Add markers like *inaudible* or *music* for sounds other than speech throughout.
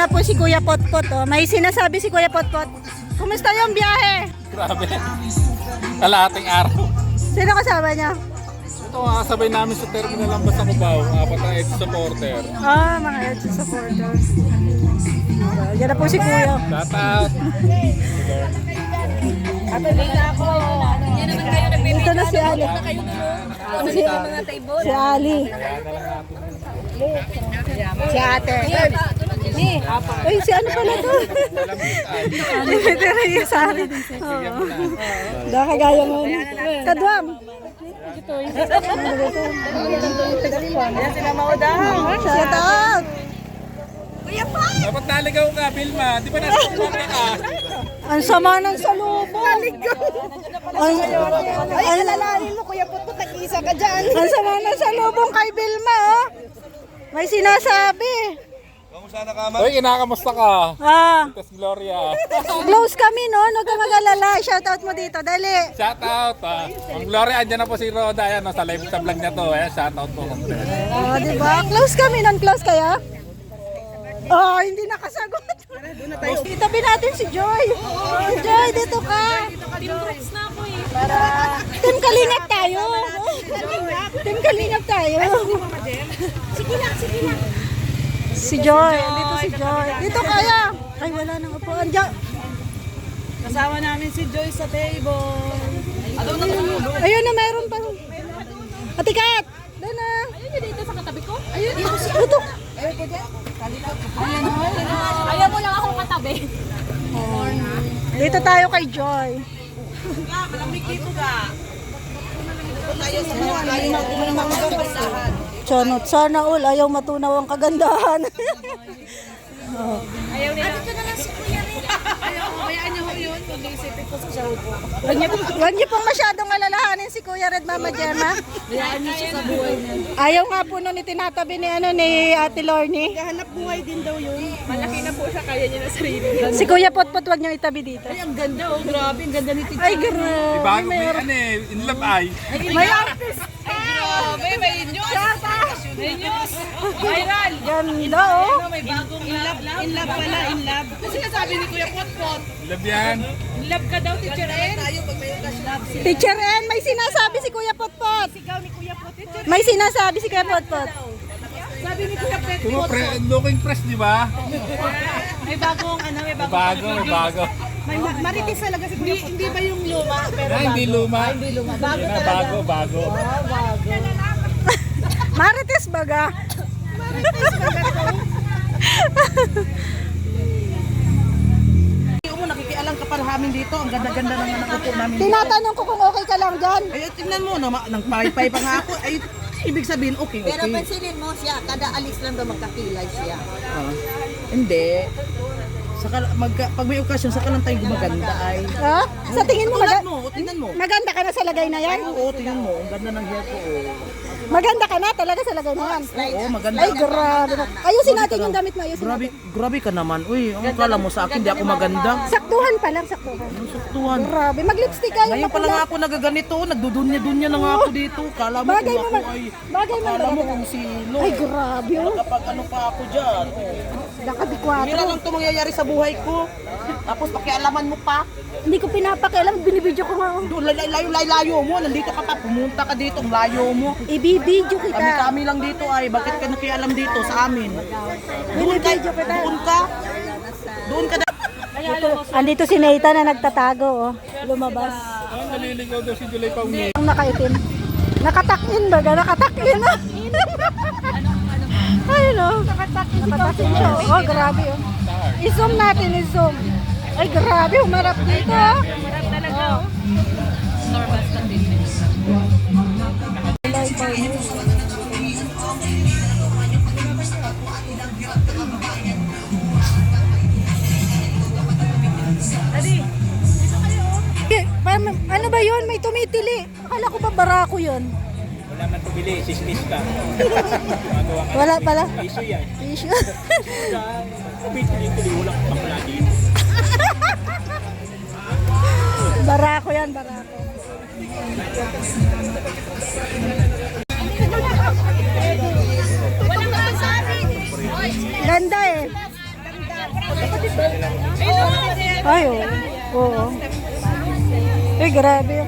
na po si Kuya Potpot. Oh. May sinasabi si Kuya Potpot. Kumusta yung biyahe? Grabe. Kalahating araw. Sino kasama niya? Ito ang kasabay namin sa terminal ng Basta Cubao. Apat na ex supporter. Ah, mga EDSA supporters. Uh, yan na po si Kuya. Shout out. Dito na si Ali. Si, si Ali. Si ate. Uy, si ano pala to? Limite Reyes sa Ali. Oo. Nakagaya mo. Kadwam. Shout out. Dapat naligaw ka, Vilma. Di ba nasa ka? Ang sama ng salubong. Ang, Ay, alalahanin mo, Kuya Putput, nag-isa ka dyan. ang sama ng salubong kay Vilma, oh. May sinasabi. Uy, kinakamusta ka? Ah, Tapos Gloria. close kami, no? Huwag ka mag-alala. Shout out mo dito. Dali. Shout out. Ah. Ang Gloria, andyan na po si Roda. Ayan, no, sa live sa vlog niya to. Ayan, shout out po. Oh, di ba? Close kami nun. Close kaya? Oh, hindi nakasagot. Itabi natin si Joy. Si Joy, dito ka. Para Team Kalingap tayo. Team Kalingap tayo. Sige lang, sige lang. Si Joy, dito si Joy. Dito kaya. Ay, wala nang upuan. Diyan. Kasama namin si Joy sa table. Ayun na, mayroon pa. Ate Kat! Doon na. Ayun dito sa katabi ko. Ayun, dito. Ayaw mo lang akong katabi. Dito tayo kay Joy. Chanot, sana all ayaw matunaw ang kagandahan. Ayaw nila. Dito na lang si Kuya Rin. Ayaw, hayaan niyo ho yun. Kung isipin ko sa show ko. Huwag niyo, huwag niyo pong masyadong alalahanin si Kuya Red Mama Gemma. Hayaan niyo siya sa buhay niya. Ayaw nga po nun itinatabi ni, ano, ni Ate Lorne. Hanap buhay din daw yun. Malaki na po siya, kaya niya na sarili. Si Kuya Potpot huwag niyo itabi dito. Ay, ang ganda oh. Grabe, ang ganda ni Tita. Ay, grabe. Bago may ano eh, in love ay. May artist. Grabe, may news. May news. Viral. Ganda, oh. May bagong in love, in love pala, in love. Kasi nasabi ni Kuya Potpot, In love yan. in love ka daw, teacher Ed. Tayo pag may love. Teacher N, may sinasabi si Kuya Potpot. Sigaw ni Kuya Pot, teacher. May sinasabi si Kuya Potpot. Sabi ni Kuya Pot, Tumo, pre, looking fresh, di ba? may bagong, ano, may bagong. bago, may bago. May ma- marites talaga si Kuya Pot. Hindi ba yung luma? Pero Ah, hindi luma. hindi luma. Bago Yan na, bago, bago. Marites baga. Hindi mo nakikialam ka parhamin dito. Ang ganda-ganda ng anak upo namin. Tinatanong ko kung okay ka lang dyan. Ay, tingnan mo, na, nang paypay pa nga ako. Ay, ibig sabihin, okay, okay. Pero pansinin mo siya, kada alis lang daw magkakilay siya. Ah, hindi. Saka, mag, pag may okasyon, saka lang tayo gumaganda ay. Ha? Sa tingin mo, maga- mo, tingnan mo. maganda ka na sa lagay na yan? Oo, tingnan mo. Ang ganda ng hair ko. Oh. Maganda ka na talaga sa lagay na yan? Oo, maganda. Ay, grabe. Ayusin natin yung damit mo. Ayusin Grabe, natin. grabe ka naman. Uy, ang kala mo sa akin, di ako maganda. Saktuhan pa lang, saktuhan. Ang saktuhan. Grabe. Mag-lipstick ka yung Ngayon pa lang ako nagaganito, nagdudunya-dunya na nga ako dito. Kala mo Bagay kung mo ako man- ay, bagay mo kala mo man- kung sino. Ay, grabe. Oh. Kapag ano pa ako dyan. Nakadikwatro. Hindi lang ito mangyayari sa buhay ko. Tapos pakialaman mo pa. Hindi ko pinapakialam. Binibidyo ko nga. oh. Doon, lay- layo, layo, layo mo. Nandito ka pa, pumunta ka dito, ang layo mo. Ibibidyo kita. Kami-kami lang dito ay, bakit ka nakialam dito sa amin? Binibidyo kita. doon ka. Doon ka na. Andito si Nathan na nagtatago. Oh. Lumabas. Ah, naliligaw daw si July Pauni. Ang nakaitim. Nakatakin baga, nakatakin. Ayun o. Nakatakin, nakatakin siya. Oh, grabe oh. I-zoom natin, i-zoom. Ay, grabe, humarap dito. Humarap talaga. Oh. Eh, paano- Ano ba yun? May tumitili. Akala ko ba barako yun? Wala man pumili, sismis ka. Wala pala. Iso yan. Issue. Tumitili-tili, wala kang bakla dito. Barako yan, barako. Ganda eh. Ay, oo. Oo. Ay, grabe.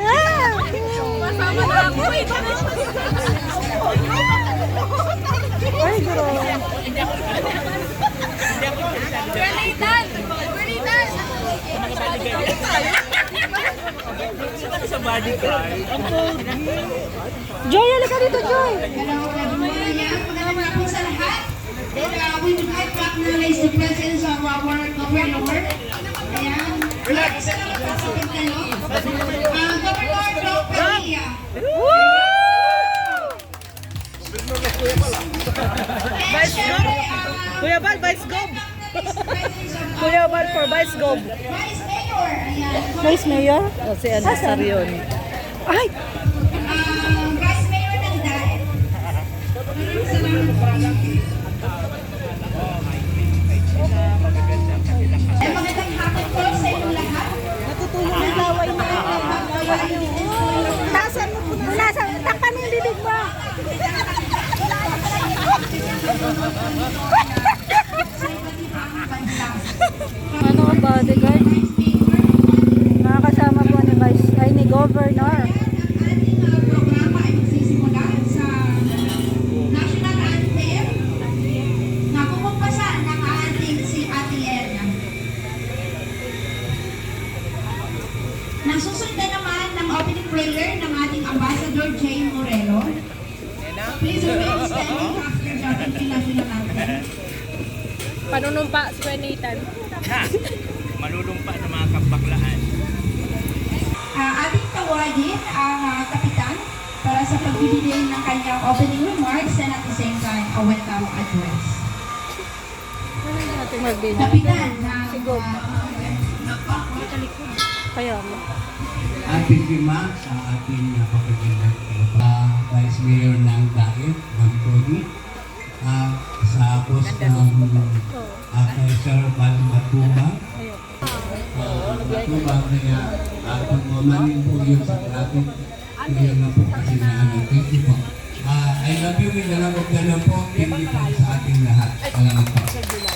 Ay! Masama na ako eh. Ay, grabe. *laughs* Joy, halika dito, Joy. Magandang hapon sa lahat. Then, uh, we would like to acknowledge the presence of our governor. Ayan. Sa pagdalo. Uh, Governor Doc Padilla. Syempre, uh, Kuya Bal, Vice Gob. Kuya Bal *laughs* for Vice Gob. Vice Mayor. Vice Mayor? O, si ano, Sarion. Ay! Vice Mayor ng DAET. Eh, magandang hapon po sa inyong lahat. Natutulog yung laway na Tasan mo po. Nasa, takpan mo yung bibig mo. ano ka bodyguard? Nakakasama po ni Vice, ay ni Governor. ating uh, programa ay magsisimula sa national anthem na pumupasan ng ating si Ate Erna. Nasusundan naman ng opening prayer ng ating Ambassador Jane Moreno. Please remain standing after the national anthem. Panunumpa, Square Nathan. malulumpa ng mga kabaklaan. Uh, ating tawagin ang ah, kapitan pagbibigay ng kanyang opening remarks and at the same time a welcome address. Natin magbina. Kapitan na Sigod. Kaya mo. ating lima sa ating napakagandang uh, Vice Mayor ng Daet, ng Tony, uh, sa boss ng uh, kay Sir Val Matubang. Uh, Matubang kaya uh, kung umanin po yun sa ating kaya na po kasi na. Thank you po. Uh, I love you, may dalamog na lang po. Thank you po sa ating lahat. Salamat po.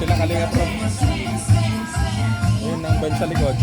Sila kalinga pro? Ayun ang band sa likod.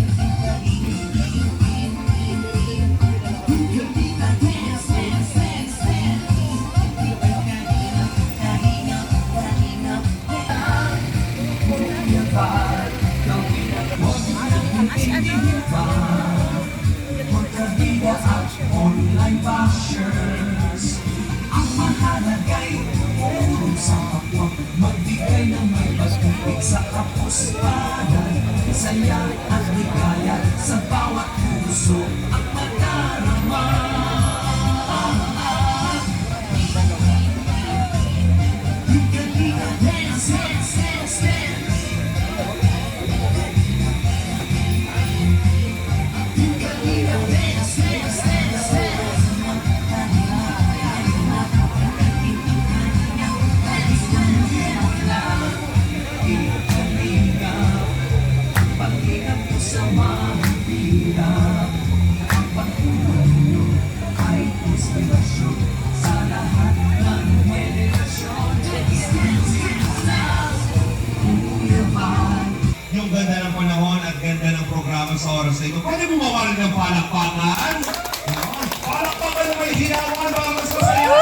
Palakpakan. Yun. Palakpakan na may hinawan para mas masaya.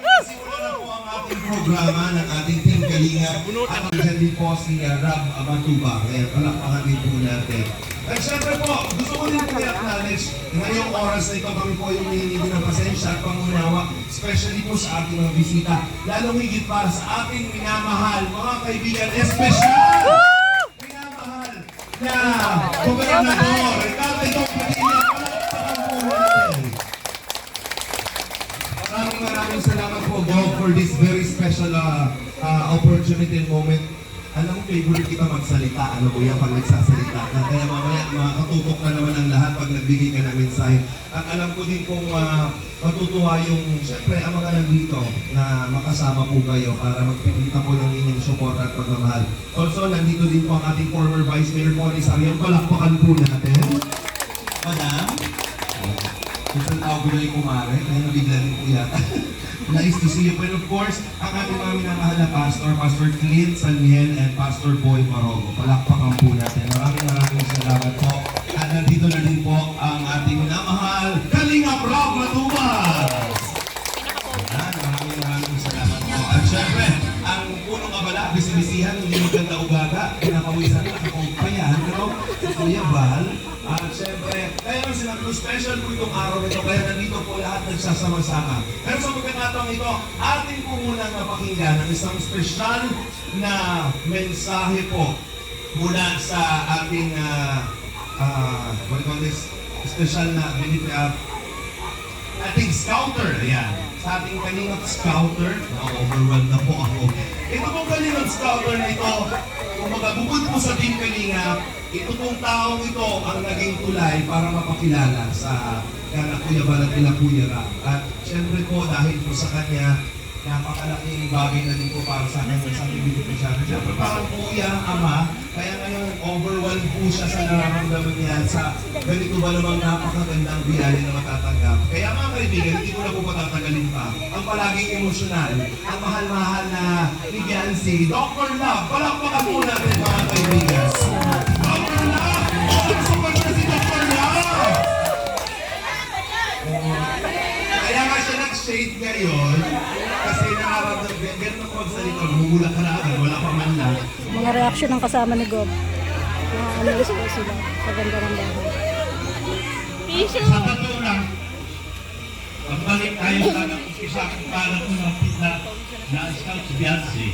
Tapos, simula na po ang ating programa ng ating Team Kalinga. At nandiyan din po si Rab Amatuba. Kaya palakpakan din po natin. At syempre po, gusto ko din po i-acknowledge ngayong oras na ito kami po yung hihingi din ng pasensya at pangunawa, especially po sa ating mga bisita, lalong higit para sa ating minamahal, mga kaibigan, espesyal! Na Gobernador Ricardo. Maraming maraming salamat po, for this very special uh, uh, opportunity and moment. Alam mo, favorite kita magsalita. Ano yan pag nagsasalita ka. Kaya mamaya, makatutok na naman ang lahat pag nagbigay ka ng mensahe. At alam ko din kung uh, matutuwa yung, syempre, ang mga nandito na makasama po kayo para magpipita po ng inyong support at pagmamahal. Also, nandito din po ang ating former Vice Mayor Connie Sarian. Palakpakan po natin. Madam, Isang tao ko na yung kumare, kaya nabigla rin po yata. *laughs* nice to see you. But of course, ang ating mga minamahal na pastor, Pastor Clint Saniel and Pastor Boy Marogo. Palakpakan po natin. Maraming maraming salamat po. At nandito na din po ang ating minamahal, Kalinga Rob Matubas! Maraming maraming salamat po. At syempre, ang punong abala, bisibisihan, hindi maganda ugaga, pinapawisan, nakakaup pa yan, pero si Kuya syempre, ko, special po itong araw nito, kaya nandito po lahat nagsasama-sama. Pero sa pagkakataong ito, atin po munang napakinggan ang isang special na mensahe po mula sa ating, ah, ah, what do you call this? Special na benefit, ah, ating scouter, ayan. Sa ating kalingap scouter, na-overwhelmed na po ako. Ito pong kalingap scouter na ito, bukod po sa team kalingap, ito pong taong ito ang naging tulay para mapakilala sa kana Kuya Balat nila Kuya Ram. At syempre po, dahil po sa kanya, napakalaking bagay na din po para sa akin sa bibili ko siya. Siyempre parang kuya, ama, kaya ngayon overwhelmed po siya sa nararamdaman niya sa ganito ba namang napakagandang biyaya na matatanggap. Kaya mga kaibigan, hindi ko na po patatagalin pa. Ang palaging emosyonal, ang mahal-mahal na ni Yancy, Dr. Love, palakpakan po natin mga kaibigan. Reaction ng kasama ni Gob. Mga analis ko sila sa ganda ng bahay. Sa totoo lang, pagbalik tayo sa nag-umpisa kung paano ko napita na Scouts Beyonce.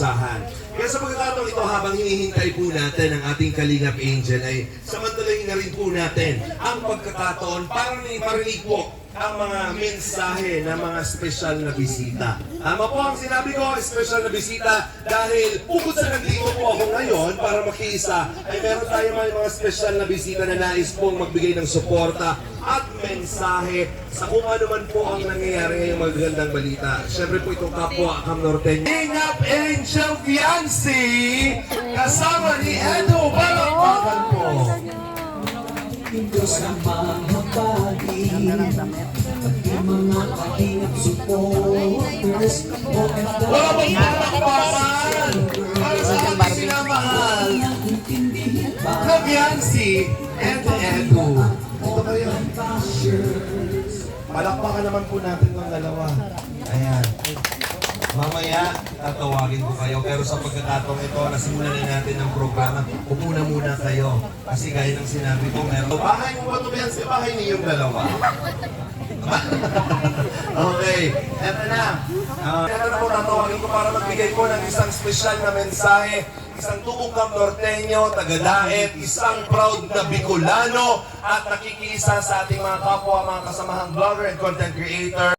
Sahan. Kaya sa pagkakataong ito, habang hinihintay po natin ang ating Kalingap Angel, ay samantalahin na rin po natin ang pagkakataon para ni parinig po ang mga mensahe ng mga special na bisita. Tama po ang sinabi ko, special na bisita, dahil bukod sa nandito po ako ngayon para makiisa, ay meron tayo mga, mga special na bisita na nais pong magbigay ng suporta at mensahe sa kung ano man po ang nangyayari ngayong magagandang balita. Siyempre po itong kapwa Cam Norteño. Ingap Angel Fiancé kasama ni Edo Balakpakan po. Wala bang palakpakan para sa ating sinamahal na Fiancé Edo. Ito kayo. Palakpakan naman po natin ng dalawa. Ayan. Mamaya, tatawagin ko kayo. Pero sa pagkakataong ito, nasimulan na natin ang programa. Umuna muna kayo. Kasi gaya ng sinabi ko, meron. Bahay mo ba ito, Bianca? Bahay niyong dalawa. *laughs* okay, eto na. Uh, eto tatawagin ko para magbigay po ng isang special na mensahe. Isang tukukang Norteño, taga-daet, isang proud na Bicolano, at nakikisa sa ating mga kapwa, mga kasamahang vlogger and content creator.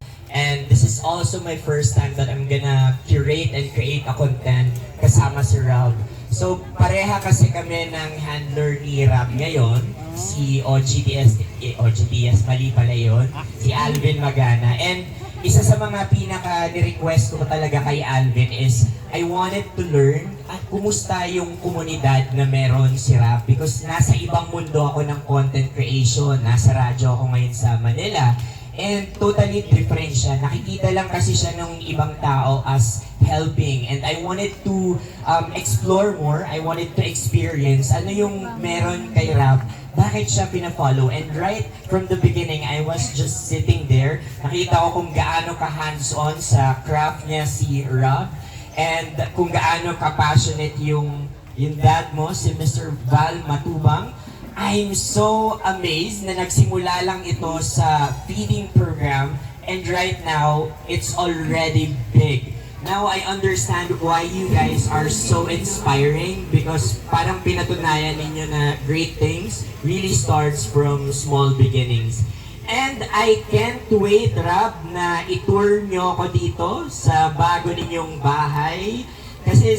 Also my first time that I'm gonna curate and create a content kasama si Rob. So, pareha kasi kami ng handler ni Rob ngayon, si OGDS, eh, OGDS, mali pala yun, si Alvin Magana. And isa sa mga pinaka ni-request ko talaga kay Alvin is, I wanted to learn at kumusta yung komunidad na meron si Rap because nasa ibang mundo ako ng content creation. Nasa radyo ako ngayon sa Manila. And totally different siya. Nakikita lang kasi siya ng ibang tao as helping. And I wanted to um, explore more. I wanted to experience ano yung meron kay Rap. Bakit siya pina-follow? And right from the beginning, I was just sitting there. Nakita ko kung gaano ka hands-on sa craft niya si Rob. And kung gaano ka-passionate yung, yung dad mo, si Mr. Val Matubang. I'm so amazed na nagsimula lang ito sa feeding program and right now, it's already big. Now I understand why you guys are so inspiring because parang pinatunayan ninyo na great things really starts from small beginnings. And I can't wait, Rab, na itour nyo ako dito sa bago ninyong bahay.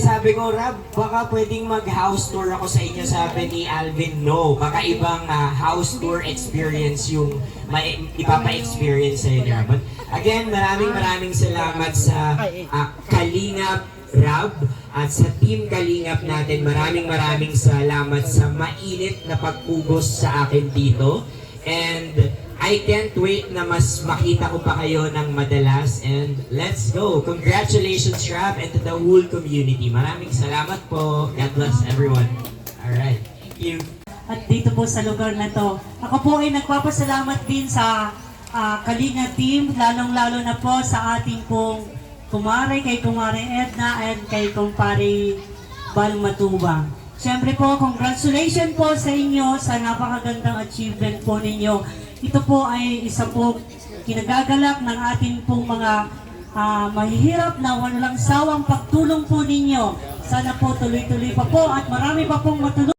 Sabi ko, Rab, baka pwedeng mag-house tour ako sa inyo. Sabi ni Alvin, no. Kakaibang ah, house tour experience yung may, ipapa-experience sa inyo. But again, maraming maraming salamat sa ah, Kalingap Rab at sa Team Kalingap natin. Maraming maraming salamat sa mainit na pagpugos sa akin dito. And I can't wait na mas makita ko pa kayo ng madalas and let's go! Congratulations, Rap, and to the whole community. Maraming salamat po. God bless everyone. Alright. Thank you. at dito po sa lugar na to. Ako po ay nagpapasalamat din sa ah, Kalinga team, lalong-lalo na po sa ating pong kumare, kay kumare Edna, and kay kumpare Bal Matubang. Siyempre po, congratulations po sa inyo sa napakagandang achievement po ninyo. Ito po ay isa po kinagagalak ng ating pong mga ah, mahihirap na walang sawang pagtulong po ninyo. Sana po tuloy-tuloy pa po at marami pa pong matulong.